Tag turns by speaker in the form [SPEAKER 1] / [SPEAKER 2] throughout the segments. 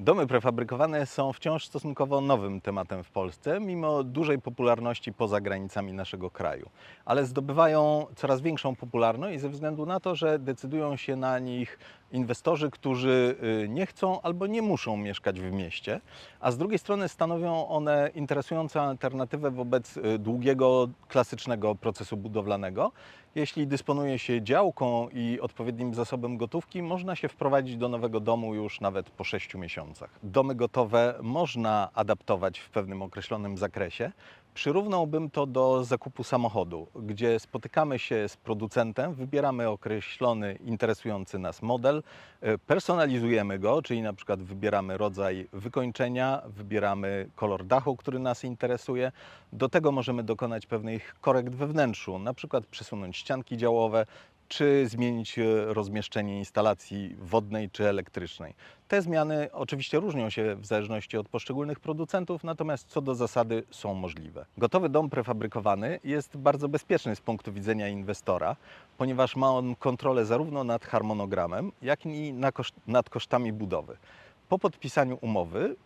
[SPEAKER 1] Domy prefabrykowane są wciąż stosunkowo nowym tematem w Polsce, mimo dużej popularności poza granicami naszego kraju. Ale zdobywają coraz większą popularność ze względu na to, że decydują się na nich inwestorzy, którzy y, nie chcą albo nie muszą mieszkać w mieście, a z drugiej strony stanowią one interesującą alternatywę wobec y, długiego, klasycznego procesu budowlanego. Jeśli dysponuje się działką i odpowiednim zasobem gotówki, można się wprowadzić do nowego domu już nawet po 6 miesiącach. Domy gotowe można adaptować w pewnym określonym zakresie. Przyrównałbym to do zakupu samochodu, gdzie spotykamy się z producentem, wybieramy określony interesujący nas model, e, personalizujemy go, czyli na przykład wybieramy rodzaj wykończenia, wybieramy kolor dachu, który nas interesuje. Do tego możemy dokonać pewnych korekt we wnętrzu, na przykład przesunąć ścianki działowe, czy zmienić e, rozmieszczenie instalacji wodnej czy elektrycznej. Te zmiany oczywiście różnią się w zależności od poszczególnych producentów, natomiast co do zasady są możliwe. Gotowy dom prefabrykowany jest bardzo bezpieczny z punktu widzenia inwestora, ponieważ ma on kontrolę zarówno nad harmonogramem, jak i nad kosztami budowy. Po podpisaniu umowy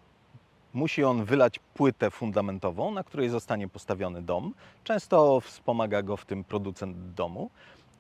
[SPEAKER 1] musi on wylać płytę fundamentową, na której zostanie postawiony dom. Często wspomaga go w tym producent domu.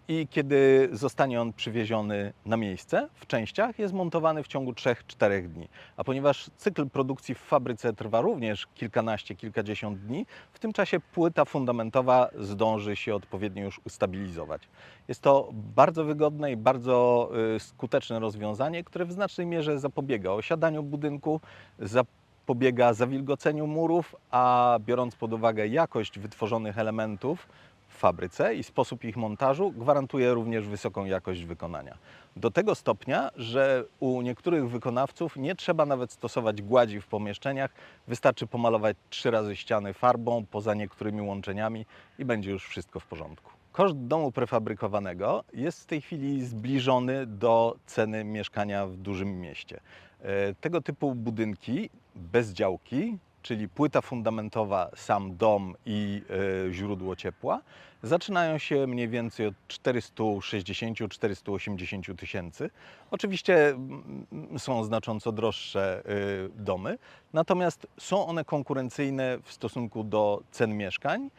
[SPEAKER 1] I kiedy zostanie on przywieziony na miejsce w częściach, jest montowany w ciągu 3-4 dni. A ponieważ cykl produkcji w fabryce trwa również kilkanaście, kilkadziesiąt dni, w tym czasie płyta fundamentowa zdąży się odpowiednio już ustabilizować. Jest to bardzo wygodne i bardzo y, skuteczne rozwiązanie, które w znacznej mierze zapobiega osiadaniu budynku, zapobiega zawilgoceniu murów, a biorąc pod uwagę jakość wytworzonych elementów, fabryce i sposób ich montażu gwarantuje również wysoką jakość wykonania. Do tego stopnia, że u niektórych wykonawców nie trzeba nawet stosować gładzi w pomieszczeniach, wystarczy pomalować trzy razy ściany farbą poza niektórymi łączeniami i będzie już wszystko w porządku. Koszt domu prefabrykowanego jest w tej chwili zbliżony do ceny mieszkania w dużym mieście. E, Tego typu budynki bez działki czyli płyta fundamentowa, sam dom i e, źródło ciepła, zaczynają się mniej więcej od 460-480 tysięcy. Oczywiście mm, są znacząco droższe e, domy, natomiast są one konkurencyjne w stosunku do cen mieszkań.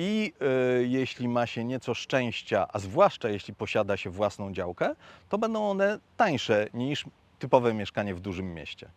[SPEAKER 1] I e, jeśli ma się nieco szczęścia, a zwłaszcza jeśli posiada się własną działkę, to będą one tańsze niż typowe mieszkanie w dużym mieście.